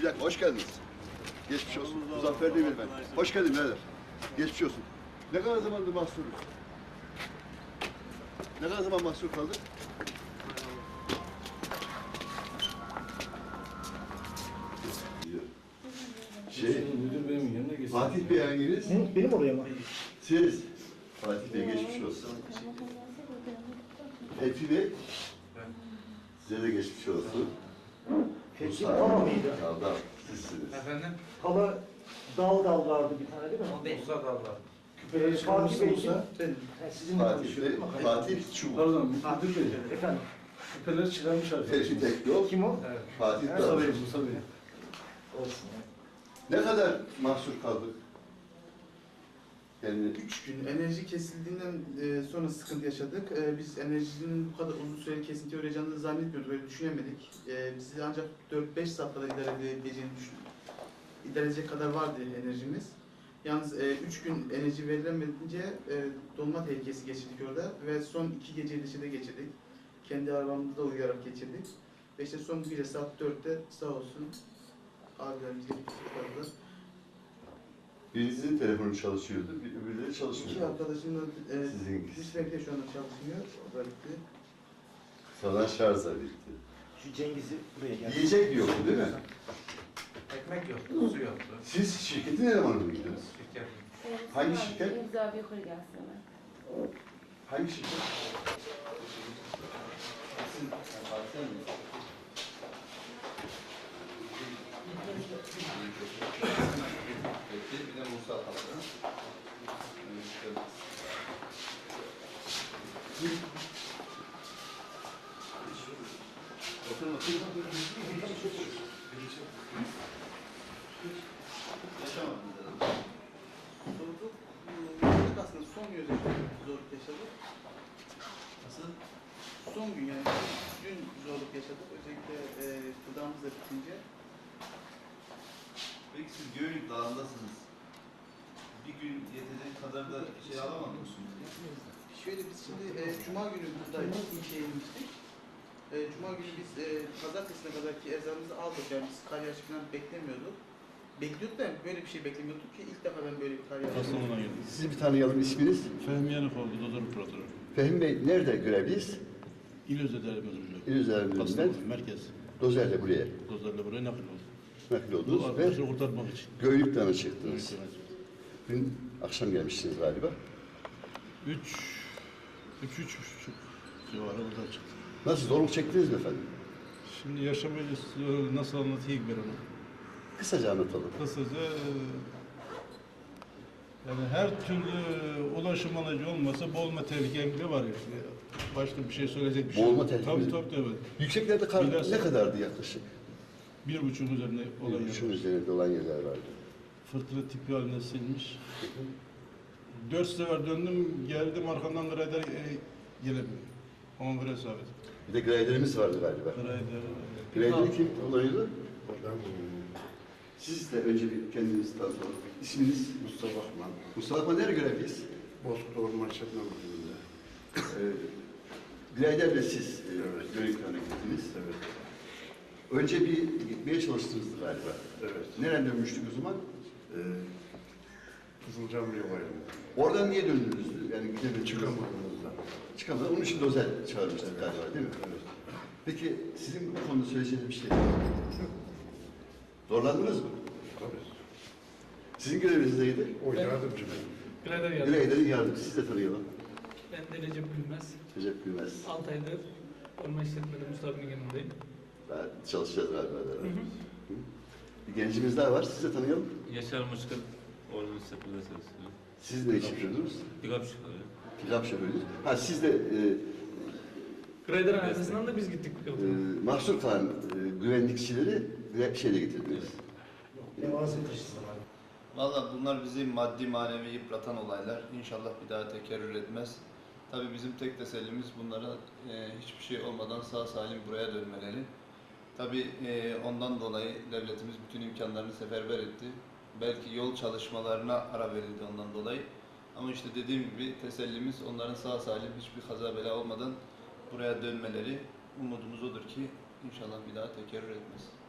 Bir dakika hoş geldiniz. Geçmiş olsun. Muzaffer Demir ben. Hoş geldin birader. Geçmiş olsun. Ne kadar zamandır mahsuruz? Ne kadar zaman mahsur kaldık? Şey, Müdür benim yanına geçsin. Fatih Bey hanginiz? Benim oraya mı? Siz. Fatih Bey geçmiş olsun. Fethi Bey. Size de geçmiş olsun. Fethi Pala mıydı? Ya da. Efendim? Pala dal dal vardı bir tane değil mi? O değil. Musa Dallar. Ee, Fatih Bey kim? Sizinle mi? Fatih Çubuk. Pardon, müdür bey. Efendim, Küpeleri çıkarmış Fethi arkadaşım. Tekdol. kim o? Evet. Fatih Ha, Musa. Bey, Musa Bey. Olsun. Ne kadar mahsur kaldık? Yani Üç gün enerji kesildiğinden e, sonra sıkıntı yaşadık. E, biz enerjinin bu kadar uzun süreli kesinti uğrayacağını zannetmiyorduk, öyle düşünemedik. E, bizi ancak 4-5 saat kadar idare edebileceğini düşün, idare edecek kadar vardı enerjimiz. Yalnız 3 gün enerji verilemeyince e, donma tehlikesi geçirdik orada ve son 2 geceyi dışarıda geçirdik. Kendi arabamızda uyuyarak geçirdik. Ve işte son gece saat 4'te sağ olsun abilerimiz gelip kurtardılar. Birinizin telefonu çalışıyordu, bir öbürleri İki çalışmıyordu. arkadaşımla e, Sizin Diskrekte şu anda çalışmıyor. O da bitti. Sonra şarjla bitti. Şu Cengiz'i buraya gel. Yiyecek yoktu değil mi? Ekmek yoktu, su yoktu. Siz şirketin elemanı mıydınız? Şirket. Hangi şirket? İmza bir yukarı gelsin hemen. Hangi şirket? Bir de Musa kaldı. Oturun oturun. Yaşadık aslında son gün zorluk yaşadık. Nasıl? Son gün yani dün zorluk yaşadık. Özellikle e, bitince. Peki siz Göynük Dağı'ndasınız. Bir gün yetecek kadar da şey alamadınız mı? Şöyle biz şimdi e, Cuma günü buradaydık. İlçeye inmiştik. E, Cuma günü biz e, pazartesine kadar ki erzağımızı aldık. Yani biz kar yağışı falan beklemiyorduk. Bekliyorduk da böyle bir şey beklemiyorduk ki ilk defa ben böyle bir kar yağışı Kastamonu'dan geldim. Sizi bir tanıyalım isminiz. Fehmi Yanıkoğlu, Dodor Operatörü. Fehmi Bey nerede görevliyiz? İl Özel Müdürlüğü. İl Özel Müdürlüğü'nden Kastamonu, merkez. Dozer'le buraya Dozlarla buraya nakil oldu. nakil Bu oldunuz ve arkadaşları kurtarmak için. Göynük Dağı'na Böyle çıktınız. Dün akşam gelmişsiniz galiba. Üç, üç, üç buçuk civarı buradan çıktı. Nasıl zorluk çektiniz mi efendim? Şimdi yaşamayı nasıl anlatayım ben onu? Kısaca anlatalım. Kısaca e, yani her türlü ulaşım aracı olmasa boğulma tehlikem bile var. Yani. Başka bir şey söyleyecek bir şey Boğulma yok. tehlikesi- Tabii tabii tabii. Yükseklerde kar Biraz- ne kadardı yaklaşık? Bir buçuk üzerinde olan Bir yer var. üzerinde olan yerler vardı. Fırtına tipi haline silmiş. Dört sefer döndüm, geldim arkamdan grader e, gelemiyor. Ama sabit. Bir de graderimiz vardı galiba. Grader, Grader'i kim kullanıyordu? Siz de önce bir kendinizi tanıtalım. İsminiz? Mustafa Akman, Mustafa Akman nereye görevliyiz? Bozkurt Orman İşletme Müdürlüğü'nde. Graderle siz e, Evet. Gönüllü'ne gittiniz. Evet, Önce bir gitmeye çalıştınız galiba. evet. Nereden dönmüştük o zaman? Ee, Kızılcam Yuvayı'nda. Oradan niye döndünüz? Yani gidemediniz. Çıkamadığımızda. Çıkamadınız. Onun için dozer çağırmıştık galiba değil mi? Evet. Peki sizin bu konuda söyleyeceğiniz bir şey var mı? Zorlandınız mı? Tabii. Sizin göreviniz neydi? O yardımcı benim. Grader yardım. Grader'in yardımcısı. Siz de tanıyalım. Ben de Recep Gülmez. Recep Gülmez. 6 aydır orman işletmede Mustafa'nın yanındayım. Ben çalışacağız galiba beraber. Hı? Bir gencimiz daha var. Siz de tanıyalım. Yaşar Mıçkın, Orman İşletme'de çalışıyorum. Siz ne iş yapıyordunuz? Pikap şoförü. Pilaf şoförünüz. Ha siz de e, Grader'ın arkasından da biz gittik. e, mahsur kalan e, güvenlikçileri bir şeyle getirdiniz. Valla bunlar bizi maddi manevi yıpratan olaylar. İnşallah bir daha tekerrür etmez. Tabii bizim tek tesellimiz bunlara e, hiçbir şey olmadan sağ salim buraya dönmeleri. Tabii e, ondan dolayı devletimiz bütün imkanlarını seferber etti. Belki yol çalışmalarına ara verildi ondan dolayı. Ama işte dediğim gibi tesellimiz onların sağ salim hiçbir kaza bela olmadan buraya dönmeleri. Umudumuz odur ki inşallah bir daha tekerrür etmez.